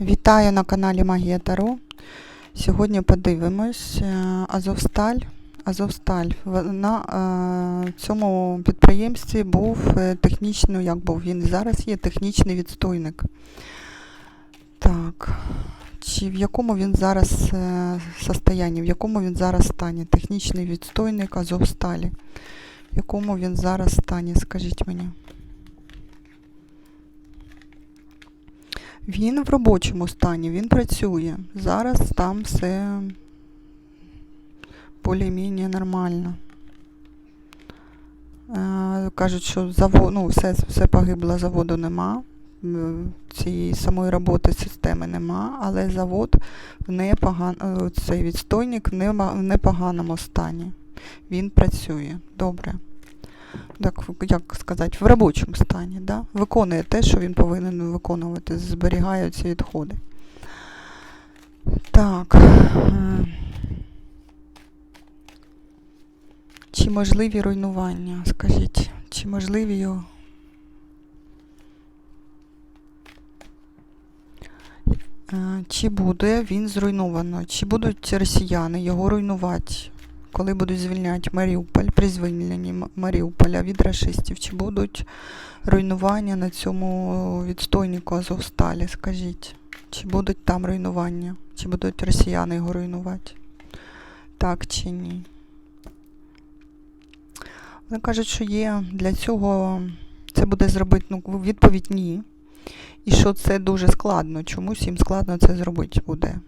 Вітаю на каналі Магія Таро. Сьогодні подивимось е, Азовсталь. Азовсталь. На е, цьому підприємстві був е, технічний, як був він зараз є технічний відстойник. Так. Чи в якому він зараз состоянні, в якому він зараз стані? Технічний відстойник Азовсталі. В якому він зараз стані, скажіть мені. Він в робочому стані, він працює. Зараз там все більш-менш нормально. Е, кажуть, що завод, ну, все, все погибло, заводу нема. Цієї самої роботи системи нема, але завод в непоган... е, цей відстойник в непоганому стані. Він працює. Добре. Так, як сказати, в робочому стані, да? виконує те, що він повинен виконувати, зберігає ці відходи. Так. е, Чи можливі руйнування? Скажіть, чи можливі? Е, Чи буде він зруйновано? Чи будуть росіяни його руйнувати? Коли будуть звільняти Маріуполь, при звільненні Маріуполя від рашистів, чи будуть руйнування на цьому відстойнику Азовсталі, скажіть? Чи будуть там руйнування? Чи будуть росіяни його руйнувати? Так чи ні? Вони кажуть, що є для цього це буде зробити, ну, відповідь ні. І що це дуже складно. Чомусь їм складно це зробити буде.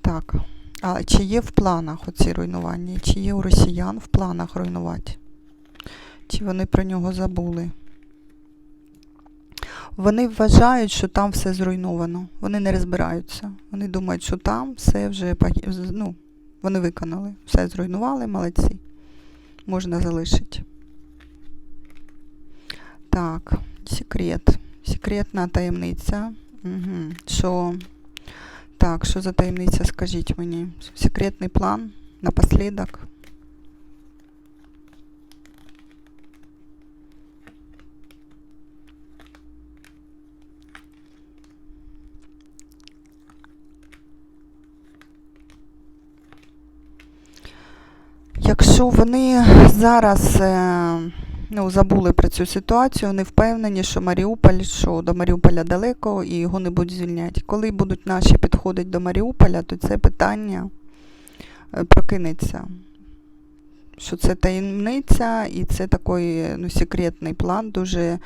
Так. А чи є в планах оці руйнування? Чи є у росіян в планах руйнувати? Чи вони про нього забули? Вони вважають, що там все зруйновано. Вони не розбираються. Вони думають, що там все вже ну, вони виконали. Все зруйнували, молодці. Можна залишити. Так, секрет. Секретна таємниця. Угу. Що так, що за таємниця, скажіть мені? Секретний план напослідок. Якщо вони зараз е, ну, забули про цю ситуацію, вони впевнені, що Маріуполь, що до Маріуполя далеко і його не будуть звільняти. Коли будуть наші підходити до Маріуполя, то це питання е, прокинеться. Що це таємниця і це такий ну, секретний план. Дуже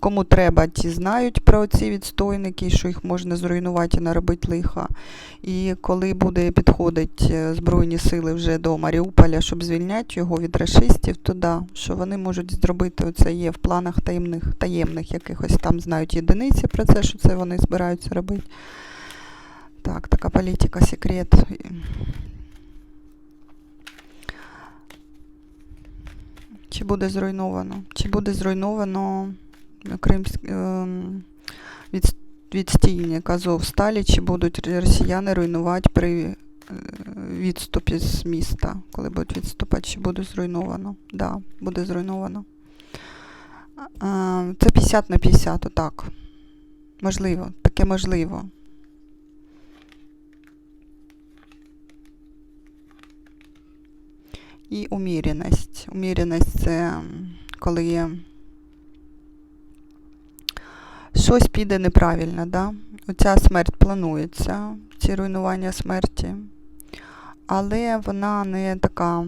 кому треба, ті знають про ці відстойники, що їх можна зруйнувати і наробити лиха. І коли буде підходить е, Збройні сили вже до Маріуполя, щоб звільняти його від рашистів, то да, що вони можуть зробити оце є в планах таємних, таємних якихось там знають єдиниці про це, що це вони збираються робити. Так, така політика, секрет. Чи буде зруйновано? Чи буде зруйновано Кримськ, ем, від, відстійник Азовсталі, чи будуть росіяни руйнувати при е, відступі з міста, коли будуть відступати, чи буде зруйновано? Да, буде зруйновано. Е, Це 50 на 50, отак. Можливо, таке можливо. І уміреність. Уміреність це коли щось піде неправильно, да? Оця смерть планується, ці руйнування смерті, але вона не така,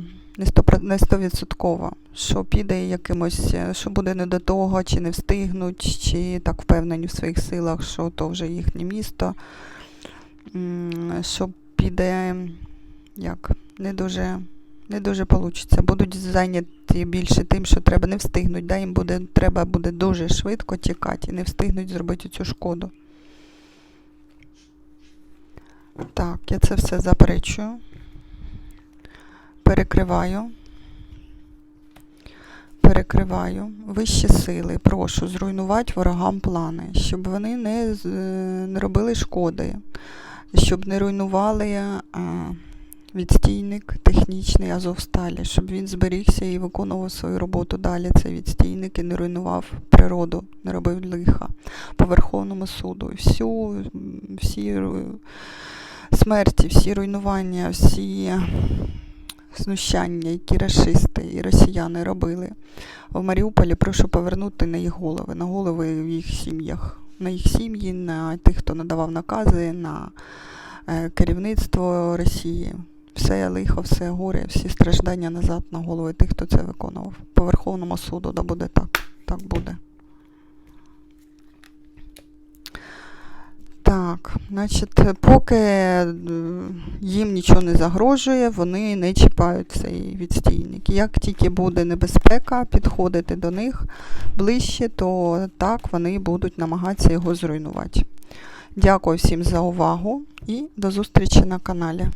не стовідсоткова, що піде якимось, що буде не до того, чи не встигнуть, чи так впевнені в своїх силах, що то вже їхнє місто, що піде як не дуже не дуже вийде. Будуть зайняті більше тим, що треба не встигнуть. Да? Їм буде, треба буде дуже швидко тікати і не встигнуть зробити цю шкоду. Так, я це все заперечую. Перекриваю. Перекриваю. Вищі сили, прошу зруйнувати ворогам плани, щоб вони не, е, не робили шкоди, щоб не руйнували. А, відстійник технічний Азовсталі, щоб він зберігся і виконував свою роботу далі. Цей відстійник і не руйнував природу, не робив лиха по Верховному суду. Всю, всі смерті, всі руйнування, всі знущання, які расисти і росіяни робили в Маріуполі, прошу повернути на їх голови, на голови в їх сім'ях, на їх сім'ї, на тих, хто надавав накази, на е, керівництво Росії. Все лихо, все горе, всі страждання назад на голови тих, хто це виконував. По Верховному суду, да буде так. Так буде. Так, значить, поки е, їм нічого не загрожує, вони не чіпають цей відстійник. Як тільки буде небезпека підходити до них ближче, то так вони будуть намагатися його зруйнувати. Дякую всім за увагу і до зустрічі на каналі.